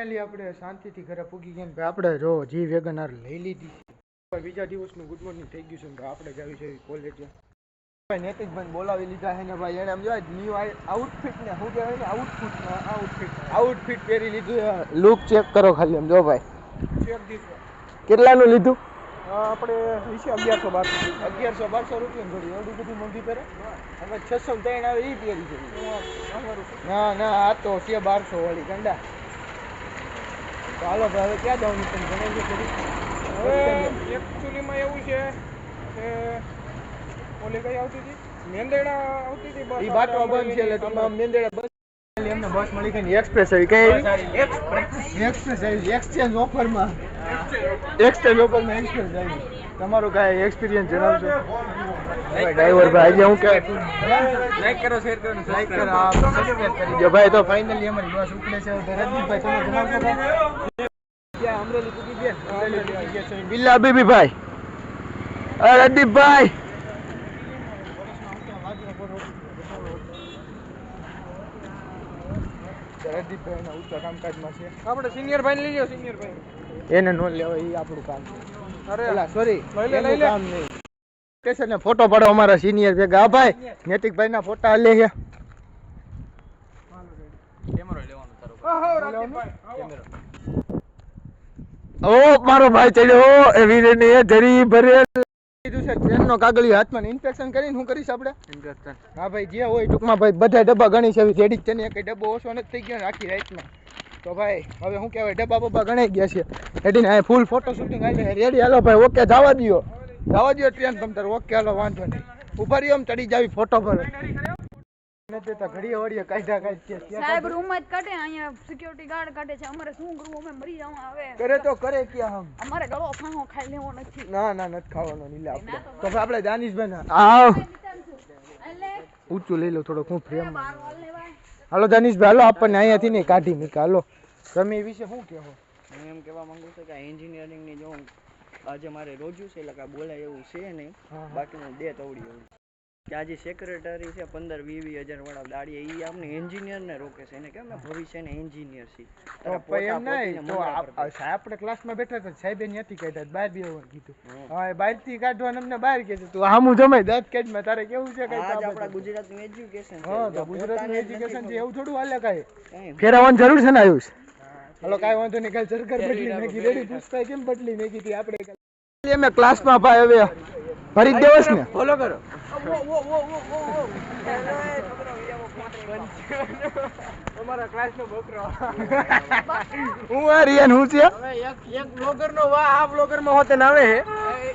Finally આપણે શાંતિથી ઘરે પૂગી ગયા ને ભાઈ આપણે જો જી વેગનાર લઈ લીધી. બીજા દિવસનું ગુડ મોર્નિંગ થઈ ગયું છે ભાઈ આપણે જાવી છે કોલેજે ભાઈ નૈતિકભાઈ બોલાવી લીધા છે ને ભાઈ એને આમ જોવા ન્યુ આઉટફિટ ને શું કહેવાય ને આઉટફિટ આઉટફિટ આઉટફિટ પહેરી લીધું લુક ચેક કરો ખાલી આમ જો ભાઈ. ચેક દીધો કેટલાનું લીધું? આપણે વિશે અગિયારસો બારસો અગિયારસો બારસો રૂપિયા ઘડી. એવડી બધી મોંઘી પહેરે? હવે છસો ત્રણ આવે એ પહેરી છે. ના ના આ તો છે બારસો વાળી ગંડા. હાલો ભાઈ હવે ક્યાં જવાનું તમે જણાવજો હવે એકચ્યુઅલીમાં એવું છે કે ઓલી કઈ આવતી હતી? મેંદેડા આવતી હતી બસ એ બાટવા બંધ છે એટલે તમે મેંદેડા બસ એમને બસ મળી ગઈ એક્સપ્રેસ આવી. કઈ? એક્સપ્રેસ આવી. એક્સચેન્જ ઓફરમાં એક્સચેન્જ ઓફરમાં એક્સપ્રેસ આવી તમારું કાંઈ એક્સપિરિયન્સ જણાવશો? ડ્રાઈવર ભાઈ આજે હું કે લાઈક કરો શેર કરો લાઈક કરો આપ સબસ્ક્રાઇબ કરી દો. ભાઈ તો ફાઇનલી અમારી બસ ઉપડે છે. તો રજનીભાઈ તમે જણાવશો કાંઈ? ક્યાં અમરેલી પૂગી ગયા? અમરેલી પૂગી ગયા છે બિલ્લા બીબીભાઈ. અ રદીપભાઈ રદીપભાઈ એના ઊંચા કામકાજમાં છે. આપણે સિનિયર ભાઈ લઈ લો સિનિયર ભાઈ એને નો લેવાય એ આપણું કામ છે. અરે સોરી. કામ નહીં. સ્ટેશને ફોટો પાડો અમારા સિનિયર ભેગા હા ભાઈ નૈતિકભાઈ ના ફોટા લે છે ઓ મારો ભાઈ ચડ્યો. એ વીરે ને એ ધરી ભરે કીધું છે ટ્રેન નો કાગળિયો હાથમાં ઇન્સ્પેક્શન કરીને શું કરીશ આપણે? હા ભાઈ જે હોય ટૂંકમાં ભાઈ બધા ડબ્બા ગણી છે. રેડી છે ને એક ડબ્બો ઓછો નથી થઈ ગયો આખી રાતમાં તો ભાઈ હવે શું કહેવાય ડબ્બા બબ્બા ગણાઈ ગયા છે. રેડી ને ફૂલ ફોટો શૂટિંગ આવી રેડી હાલો ભાઈ ઓકે જવા દો જવા દો ટ્રેન તમ તાર. ઓકે હાલો વાંધો નહીં. ઊભા રહ્યો ચડી જાવી ફોટો પર. ઘડીએ વળીએ કાઢ સાહેબ રૂમ જ કાઢે અહીંયા સિક્યોરિટી ગાર્ડ કાઢે છે. અમારે શું કરવું? અમે મરી જવા આવે. કરે તો કરે ક્યાં હમ? અમારે ગળો ફાંહો ખાઈ લેવો નથી. ના ના નથી ખાવાનો નીલા આપણે. તો આપણે દાનિશભાઈ ના આવ. એટલે ઊંચું લઈ લો થોડો હું ફ્રેમ હાલો દનિશભાઈ હાલો આપણને અહીંયાથી નહીં કાઢી મૂકા હાલો. તમે એ વિશે શું કહેવો હું એમ કહેવા માંગુ છું કે એન્જિનિયરિંગની જો આજે મારે રોજ્યું છે એટલે કાંઈ બોલાય એવું છે નહીં. બાકી હું. બે તવડી કે આજે સેક્રેટરી છે પંદર વીસ વીસ હજાર વાળા દાડી એ આપણે એન્જિનિયરને રોકે છે. એને કેમ ને ભવિષ્યને એન્જિનિયર છે તો પછી એમ નહીં તો આપ- આ સાહેબ આપણે ક્લાસમાં બેઠા હતા સાહેબ એની હતી કહેતા બહાર બેહવાનું કીધું. હવે બહારથી કાઢવાનું અમને બહાર કીધું તું આમું જમાય દાંત કાઢમાં તારે કેવું છે કઈ આજ આપણા? ગુજરાતનું એજ્યુકેશન હા તો ગુજરાતનું એજ્યુકેશન છે એવું થોડું હાલે કાંઈ. ફેરવવાની જરૂર છે ને આયુષ? હાલો કાંઈ વાંધો નહીં કાલ સરકાર બદલી નાખી રેડી પૂછતા કેમ બદલી નાખી હતી? આપણે અમે ક્લાસમાં ભાઈ હવે ભરી દેવો દેવસ ને. ફોલો કરો. અમારા ક્લાસનો બકરો હું આ રિયાન હું છે? એક બ્લોગર નો વાહ આ બ્લોગરમાં હોતે નાવે હે.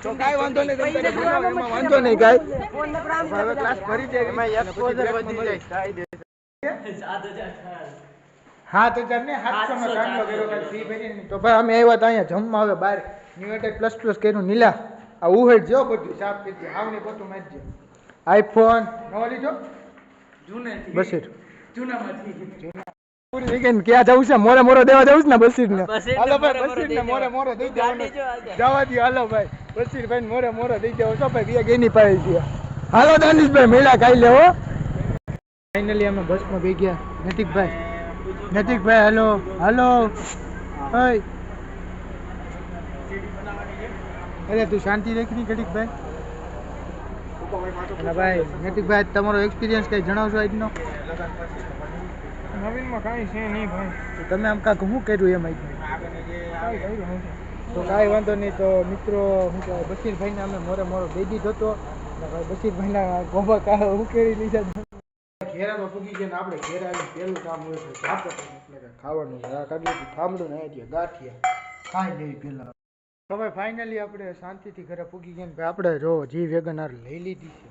તો કાંઈ વાંધો નહીં તમે વાંધો નહીં કાઈ. હવે ક્લાસ ભરી જાય એમાં એક પોઝર વધી મળી. જાય સાત હજાર ને સાતસો નો કર્યો કાલ ફી ભરીને. તો ભાઈ અમે આવ્યા હતા અહીંયા જમવા હવે બાર યુનાઇટેડ પ્લસ પ્લસ કર્યું નીલા. આ ઉહેડ જો બધું સાફ કરી આવને બધું મારજે. આઈફોન. નો લીધો બસીર પૂરી weekend ક્યાં જવું છે? મોરે મોરો દેવા જવું છે ને બસીર ને હાલો ભાઈ બસીર ને મોરે મોરો દઈ દેવાનું. જવા દો હાલો ભાઈ. બસીર ભાઈ મોરે મોરો દઈ દેવો છો ભાઈ બે ગેની પાડી દે હાલો દાનિશભાઈ મેળા ખાઈ લેવો ફાઇનલી અમે બસમાં બેસી ગયા નતિકભાઈ નૈતિકભાઈ હાલો હાલો. હાય અરે તું શાંતિ રાખી ઘડીક ભાઈ. ભાઈ નૈતિકભાઈ તમારો એક્સપિરિયન્સ કઈ જણાવશો આજનો નવીનમાં કાંઈ છે નહીં ભાઈ. તો તમે આમ કાંક શું કર્યું એમ આજનું તો કાંઈ વાંધો નહીં તો મિત્રો હું કહેવાય બશીરભાઈને અમે મોરે મોરો દઈ દીધો હતો. બશીરભાઈના ગોબા કા ઉકેલી લીધા ઘેરામાં પૂગી ગયા ને આપણે ઘેરા આવીને પહેલું કામ હોય છે ઝાપટ એટલે ખાવાનું કાઢ્યું થાંભલું ને અહીંયા ગાંઠિયા. કાંઈ નહીં પહેલાં તો ભાઈ ફાઇનલી આપણે શાંતિથી ઘરે પૂગી ગયા ને આપણે જો જી વેગન આર લઈ લીધી છે.